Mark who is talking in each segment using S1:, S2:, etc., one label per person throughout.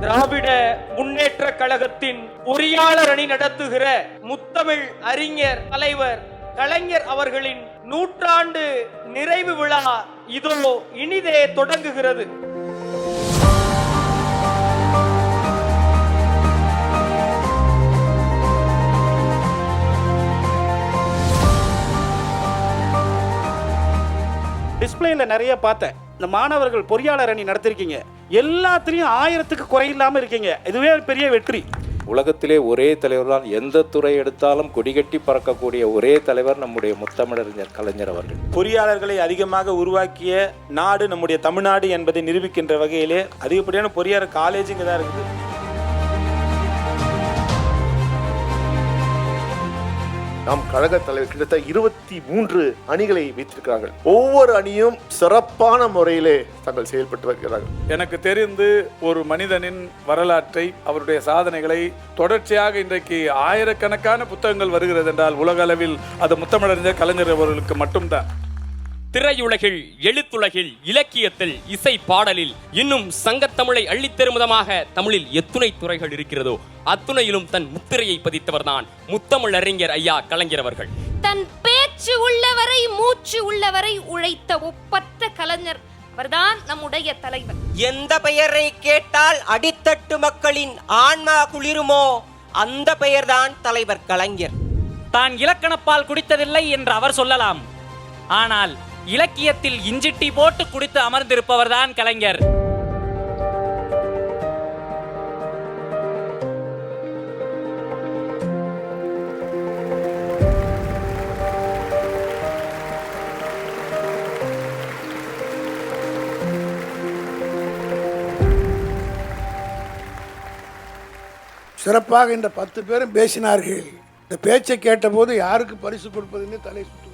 S1: திராவிட முன்னேற்ற கழகத்தின் பொறியாளர் அணி நடத்துகிற முத்தமிழ் அறிஞர் தலைவர் கலைஞர் அவர்களின் நூற்றாண்டு நிறைவு விழா இதோ இனிதே தொடங்குகிறது.
S2: டிஸ்பிளேல நிறைய பார்த்தேன். இந்த மாணவர்கள் பொறியாளர் அணி நடத்திருக்கீங்க. எல்லாத்துலேயும் ஆயிரத்துக்கு குறையில்லாம இருக்கீங்க. இதுவே பெரிய வெற்றி.
S3: உலகத்திலே ஒரே தலைவர் தான் எந்த துறை எடுத்தாலும் கொடிகட்டி பறக்கக்கூடிய ஒரே தலைவர் நம்முடைய முத்தமிழறிஞர் கலைஞர் அவர்கள்.
S4: பொறியாளர்களை அதிகமாக உருவாக்கிய நாடு நம்முடைய தமிழ்நாடு என்பதை நிரூபிக்கின்ற வகையிலே அதிகப்படியான பொறியாளர் காலேஜ் இங்கே தான் இருக்குது.
S5: நம் கழக தலைவர் கிட்டத்தட்ட இருபத்தி மூன்று அணிகளை வைத்திருக்கிறார்கள். ஒவ்வொரு அணியும் சிறப்பான முறையிலே தங்கள் செயல்பட்டு வருகிறார்கள்.
S6: எனக்கு தெரிந்து ஒரு மனிதனின் வரலாற்றை அவருடைய சாதனைகளை தொடர்ச்சியாக இன்றைக்கு ஆயிரக்கணக்கான புத்தகங்கள் வருகிறது என்றால் உலக அளவில் அது முத்தமிழறிஞர் கலைஞர் அவர்களுக்கு மட்டும்தான்.
S7: திரையுலகில் எழுத்துலகில் இலக்கியத்தில் இசை பாடலில் இன்னும் சங்கத்தமிழை அள்ளித்தரும் விதமாக தமிழில் எத்துணை துறைகள் இருக்கிறதோ அத்துணையிலும் தன் முத்திரையை பதித்தவர்தான் முத்தமிழ் அறிஞர் ஐயா கலைஞர் அவர்கள்.
S8: தன் பேச்சு உள்ளவரை மூச்சு உள்ளவரை உழைத்த ஒப்பற்ற கலைஞர் அவர்தான் நம்முடைய தலைவர்.
S9: எந்த பெயரை கேட்டால் அடித்தட்டு மக்களின் ஆன்மா குளிருமோ அந்த பெயர்தான் தலைவர் கலைஞர்.
S10: தான் இலக்கணப்பால் குடித்ததில்லை என்று அவர் சொல்லலாம். ஆனால் இலக்கியத்தில் இஞ்சிட்டி போட்டு குடித்து அமர்ந்திருப்பவர் தான் கலைஞர்.
S11: சிறப்பாக இந்த பத்து பேரும் பேசினார்கள். இந்த பேச்சை கேட்டபோது யாருக்கு பரிசு கொடுப்பதுன்னு தலை சுற்று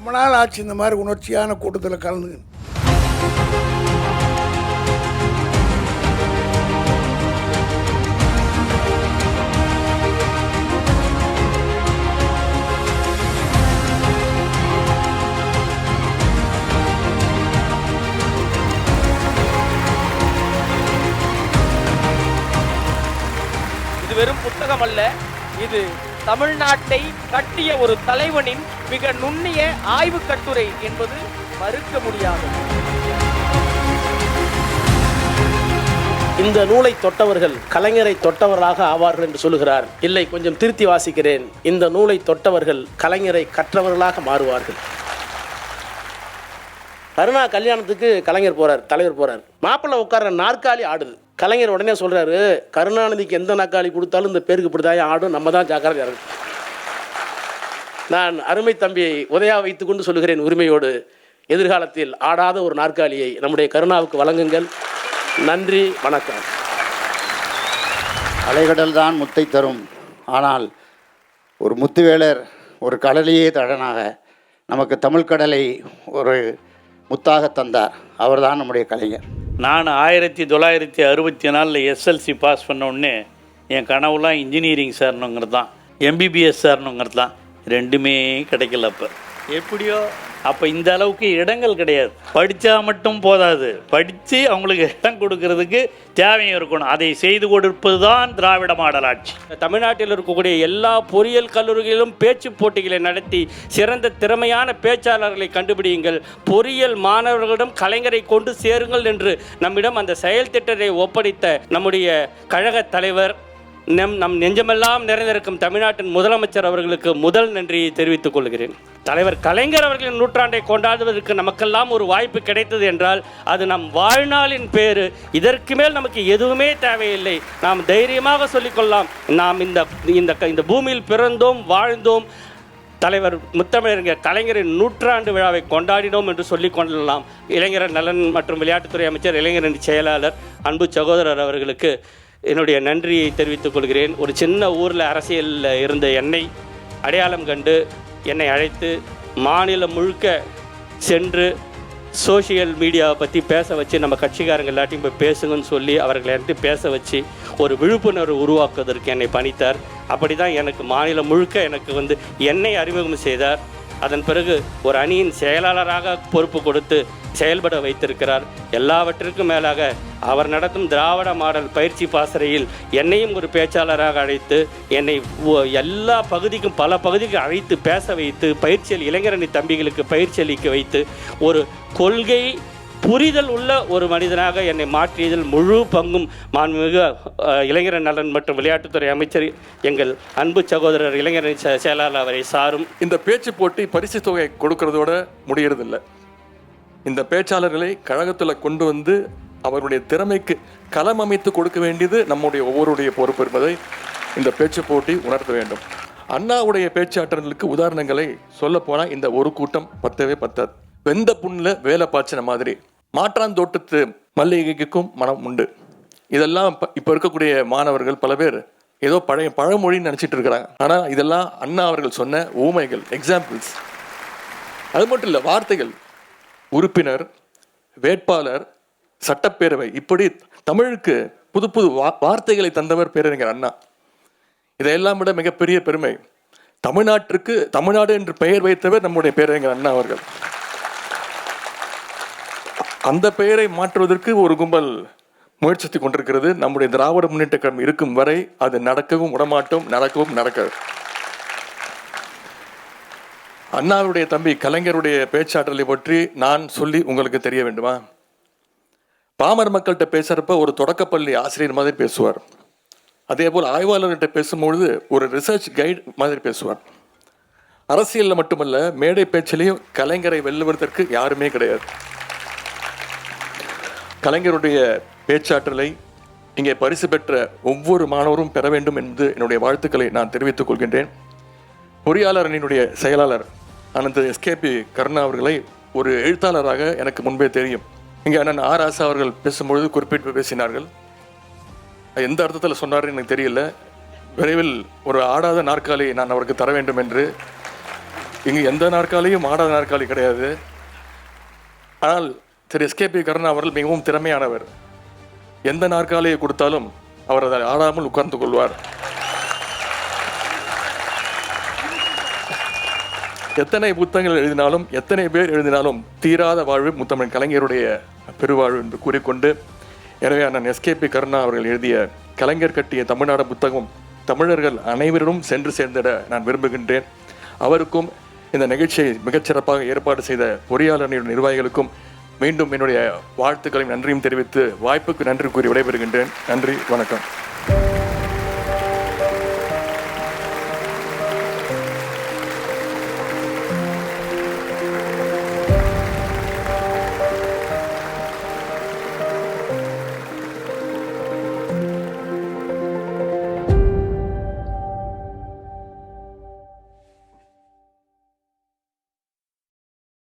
S11: ரொம்ப நாள் ஆச்சு இந்த மாதிரி உணர்ச்சியான கூட்டத்தில் கலந்து.
S1: இது வெறும் புத்தகம் அல்ல இது தமிழ்நாட்டை கட்டிய ஒரு தலைவனின் மிக நுண்ணிய ஆய்வு கட்டுரை என்பது மறுக்க முடியாது
S2: இந்த நூலை தொட்டவர்கள் கலைஞரை தொட்டவராக ஆவார்கள் என்று சொல்லுகிறார். இல்லை கொஞ்சம் திருத்தி வாசிக்கிறேன். இந்த நூலை தொட்டவர்கள் கலைஞரை கற்றவர்களாக மாறுவார்கள். கருணா கல்யாணத்துக்கு கலைஞர் போறார் தலைவர் போறார். மாப்பிள்ளை உட்கார்ற நாற்காலி ஆடுது. கலைஞர் உடனே சொல்கிறாரு கருணாநிதிக்கு எந்த நாக்காளி கொடுத்தாலும் இந்த பேருக்கு இப்படிதான் ஆடும் நம்ம தான் ஜாக்கிரதையாக இருக்கும் நான் அருமை தம்பியை உதயா வைத்துக்கொண்டு சொல்லுகிறேன் உரிமையோடு எதிர்காலத்தில் ஆடாத ஒரு நாற்காலியை நம்முடைய கருணாவுக்கு வழங்குங்கள். நன்றி வணக்கம்.
S12: அலைகடல் தான் முத்தை தரும். ஆனால் ஒரு முத்துவேலர் ஒரு கடலையே தழனாக நமக்கு தமிழ் கடலை ஒரு முத்தாக தந்தார். அவர்தான் நம்முடைய கலைஞர்.
S2: நான் ஆயிரத்தி தொள்ளாயிரத்தி அறுபத்தி நாலில் எஸ்எல்சி பாஸ் பண்ண என் கனவுலாம் இன்ஜினியரிங் சார்னுங்கிறது தான் எம்பிபிஎஸ் சார்னுங்கிறது தான் ரெண்டுமே கிடைக்கல அப்போ. எப்படியோ அப்போ இந்த அளவுக்கு இடங்கள் கிடையாது. படித்தா மட்டும் போதாது. படித்து அவங்களுக்கு இடம் கொடுக்கறதுக்கு தேவையும் இருக்கணும். அதை செய்து கொடுப்பது தான் திராவிட மாடல் ஆட்சி
S7: தமிழ்நாட்டில் இருக்கக்கூடிய எல்லா பொறியியல் கல்லூரிகளிலும் பேச்சு போட்டிகளை நடத்தி சிறந்த திறமையான பேச்சாளர்களை கண்டுபிடியுங்கள். பொறியியல் மாணவர்களிடம் கலைஞரை கொண்டு சேருங்கள் என்று நம்மிடம் அந்த செயல் திட்டத்தை ஒப்படைத்த நம்முடைய கழக தலைவர் நம் நம் நெஞ்சமெல்லாம் நிறைந்திருக்கும் தமிழ்நாட்டின் முதலமைச்சர் அவர்களுக்கு முதல் நன்றியை தெரிவித்துக் கொள்கிறேன். தலைவர் கலைஞர் அவர்களின் நூற்றாண்டை கொண்டாடுவதற்கு நமக்கெல்லாம் ஒரு வாய்ப்பு கிடைத்தது என்றால் அது நம் வாழ்நாளின் பேரு இதற்கு மேல் நமக்கு எதுவுமே தேவையில்லை. நாம் தைரியமாக சொல்லிக்கொள்ளலாம். நாம் இந்த இந்த இந்த பூமியில் பிறந்தோம் வாழ்ந்தோம். தலைவர் முத்தமிழறிஞர் கலைஞரின் நூற்றாண்டு விழாவை கொண்டாடினோம் என்று சொல்லிக் கொள்ளலாம். இளைஞர் நலன் மற்றும் விளையாட்டுத்துறை அமைச்சர் இளைஞரணி செயலாளர் அன்பு சகோதரர் அவர்களுக்கு என்னுடைய நன்றியை தெரிவித்துக் கொள்கிறேன். ஒரு சின்ன ஊரில் அரசியலில் இருந்த என்னை அடையாளம் கண்டு என்னை அழைத்து மாநிலம் முழுக்க சென்று சோஷியல் மீடியாவை பற்றி பேச வச்சு நம்ம கட்சிக்காரங்க எல்லாத்தையும் போய் பேசுங்கன்னு சொல்லி அவர்களை எடுத்து பேச வச்சு ஒரு விழிப்புணர்வு உருவாக்குவதற்கு என்னை பணித்தார். அப்படி தான் எனக்கு மாநிலம் முழுக்க எனக்கு வந்து என்னை அறிமுகம் செய்தார். அதன் பிறகு ஒரு அணியின் செயலாளராக பொறுப்பு கொடுத்து செயல்பட வைத்திருக்கிறார். எல்லாவற்றிற்கும் மேலாக அவர் நடத்தும் திராவிட மாடல் பயிற்சி பாசறையில் என்னையும் ஒரு பேச்சாளராக அழைத்து என்னை எல்லா பகுதிக்கும் பல பகுதிக்கு அழைத்து பேச வைத்து பயிற்சி இளைஞரணி தம்பிகளுக்கு பயிற்சி அளிக்க வைத்து ஒரு கொள்கை புரிதல் உள்ள ஒரு மனிதனாக என்னை மாற்றியதில் முழு பங்கும் மாண்புமிகு இளைஞர் நலன் மற்றும் விளையாட்டுத்துறை அமைச்சர் எங்கள் அன்பு சகோதரர் இளைஞர் செ- செயலாளர் அவரை சாரும்.
S6: இந்த பேச்சு போட்டி பரிசு தொகை கொடுக்கறதோட முடியறதில்லை. இந்த பேச்சாளர்களை கழகத்தில் கொண்டு வந்து அவருடைய திறமைக்கு களம் அமைத்து கொடுக்க வேண்டியது நம்முடைய ஒவ்வொருடைய பொறுப்பு என்பதை இந்த பேச்சு போட்டி உணர்த்த வேண்டும். அண்ணாவுடைய பேச்சாற்றலுக்கு உதாரணங்களை சொல்ல போனால் இந்த ஒரு கூட்டம் பத்தவே பத்தாது. வெந்த புண்ணில் வேலை பாய்ச்சின மாதிரி. மாற்றாந்தோட்டத்து மல்லிகைக்கும் மனம் உண்டு. இதெல்லாம் இப்போ இருக்கக்கூடிய மாணவர்கள் பல பேர் ஏதோ பழைய பழமொழின்னு நினச்சிட்டு இருக்கிறாங்க. ஆனால் இதெல்லாம் அண்ணா அவர்கள் சொன்ன ஊமைகள் எக்ஸாம்பிள்ஸ் அது மட்டும் இல்லை வார்த்தைகள். உறுப்பினர் வேட்பாளர் சட்டப்பேரவை. இப்படி தமிழுக்கு புது புது வா- வார்த்தைகளை தந்தவர் பேரறிஞர் அண்ணா. இதையெல்லாம் விட மிகப்பெரிய பெருமை தமிழ்நாட்டிற்கு தமிழ்நாடு என்று பெயர் வைத்தவர் நம்முடைய பேரறிஞர் அண்ணா அவர்கள். அந்த பெயரை மாற்றுவதற்கு ஒரு கும்பல் முயற்சித்து கொண்டிருக்கிறது. நம்முடைய திராவிட முன்னேற்ற கழகம் இருக்கும் வரை அது நடக்கவும் விடமாட்டோம் நடக்கவும் நடக்காது. அண்ணாவுடைய தம்பி கலைஞருடைய பேச்சாற்றலை பற்றி நான் சொல்லி உங்களுக்கு தெரிய வேண்டுமா? பாமர் மக்கள்கிட்ட பேசுகிறப்ப ஒரு தொடக்கப்பள்ளி ஆசிரியர் மாதிரி பேசுவார். அதே போல் ஆய்வாளர்கிட்ட பேசும்பொழுது ஒரு ரிசர்ச் கைடு மாதிரி பேசுவார். அரசியலில் மட்டுமல்ல மேடை பேச்சிலையும் கலைஞரை வெல்லுவதற்கு யாருமே கிடையாது. கலைஞருடைய பேச்சாற்றலை இங்கே பரிசு பெற்ற ஒவ்வொரு மாணவரும் பெற வேண்டும் என்று என்னுடைய வாழ்த்துக்களை நான் தெரிவித்துக் கொள்கின்றேன். பொறியாளர் அணியினுடைய செயலாளர் அனந்த எஸ்கேபி கருணா அவர்களை ஒரு எழுத்தாளராக எனக்கு முன்பே தெரியும். இங்கே அண்ணன் ஆர். ஆசா அவர்கள் பேசும்பொழுது குறிப்பிட்டு பேசினார்கள். எந்த அர்த்தத்தில் சொன்னார் எனக்கு தெரியல. விரைவில் ஒரு ஆடாத நாற்காலி நான் அவருக்கு தர வேண்டும் என்று. இங்கு எந்த நாற்காலியும் ஆடாத நாற்காலி கிடையாது. ஆனால் திரு எஸ்கேபி கருணா அவர்கள் மிகவும் திறமையானவர். எந்த நாற்காலியை கொடுத்தாலும் அவர் அதை ஆடாமல் உட்கார்ந்து கொள்வார். எத்தனை புத்தகங்கள் எழுதினாலும் எத்தனை பேர் எழுதினாலும் தீராத வாழ்வு முத்தமிழ் கலைஞருடைய பெருவாழ்வு என்று கூறிக்கொண்டு எனவே அண்ணன் எஸ்கேபி கருணா அவர்கள் எழுதிய கலைஞர் கட்டிய தமிழ்நாடு புத்தகம் தமிழர்கள் அனைவரிடம் சென்று சேர்ந்திட நான் விரும்புகின்றேன். அவருக்கும் இந்த நிகழ்ச்சியை மிகச்சிறப்பாக ஏற்பாடு செய்த பொறியாளர் நிர்வாகிகளுக்கும் மீண்டும் என்னுடைய வாழ்த்துக்களையும் நன்றியும் தெரிவித்து வாய்ப்புக்கு நன்றி கூறி விடைபெறுகின்றேன். நன்றி வணக்கம்.